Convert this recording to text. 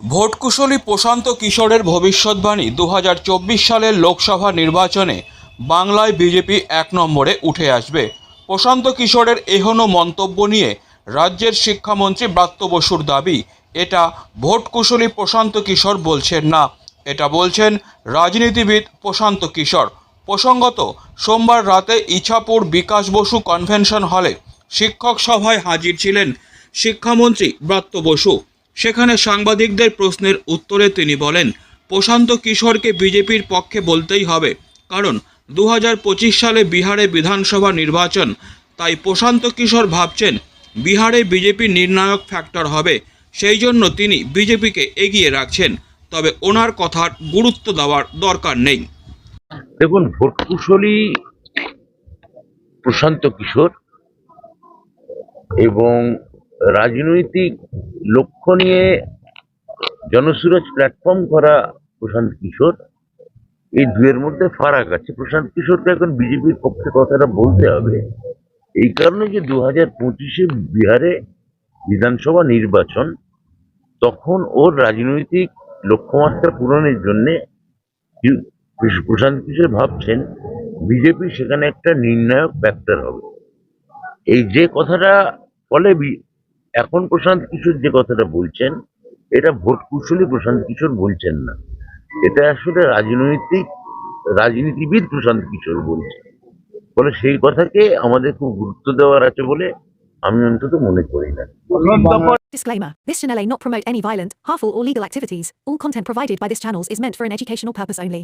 ভোটকুশলী প্রশান্ত কিশোরের ভবিষ্যৎবাণী দু হাজার চব্বিশ সালের লোকসভা নির্বাচনে বাংলায় বিজেপি এক নম্বরে উঠে আসবে। প্রশান্ত কিশোরের এহনো মন্তব্য নিয়ে রাজ্যের শিক্ষামন্ত্রী ব্রাত্য বসুর দাবি, এটা ভোটকুশলী প্রশান্ত কিশোর বলছেন না। এটা বলছেন রাজনীতিবিদ প্রশান্ত কিশোর। প্রসঙ্গত, সোমবার রাতে ইছাপুর বিকাশ বসু কনভেনশন হলে শিক্ষক সভায় হাজির ছিলেন শিক্ষামন্ত্রী ব্রাত্য বসু। সেখানে সাংবাদিকদের প্রশ্নের উত্তরে তিনি বলেন, প্রশান্ত কিশোরকে বিজেপির পক্ষে বলতেই হবে, কারণ দু হাজার পঁচিশ সালে বিহারে বিধানসভা নির্বাচন, তাই প্রশান্ত কিশোর ভাবছেন বিহারে বিজেপি নির্ণায়ক ফ্যাক্টর হবে, সেই জন্য তিনি বিজেপিকে এগিয়ে রাখছেন, তবে ওনার কথার গুরুত্ব দেওয়ার দরকার নেই। দেখুন ভোট কুশলী প্রশান্ত কিশোর এবং রাজনৈতিক লক্ষ্য নিয়ে জনসুরজ প্ল্যাটফর্ম করা প্রশান্ত কিশোর। এই দুয়ের মধ্যে ফারাক আছে। প্রশান্ত কিশোরকে এখন বিজেপির পক্ষে কথাটা বলতে হবে। এই কারণে যে দু হাজার পঁচিশে বিহারে বিধানসভা নির্বাচন, তখন ওর রাজনৈতিক লক্ষ্যমাত্রা পূরণের জন্যে প্রশান্ত কিশোর ভাবছেন, বিজেপি সেখানে একটা নির্ণায়ক ফ্যাক্টর হবে। এই যে কথাটা ফলে এখন প্রশান্ত কিশোর যে কথাটা বলছেন এটা ভোট কুশলী প্রশান্ত কিশোর বলছেন না এটা আসলে রাজনৈতিক রাজনীতিবিদ প্রশান্ত কিশোর বলছেন ফলে সেই কথাকে আমাদের খুব গুরুত্ব দেওয়ার আছে বলে আমি অন্তত মনে করি না Disclaimer This channel may not promote any violent, harmful, or legal activities. All content provided by this channel is meant for an educational purpose only.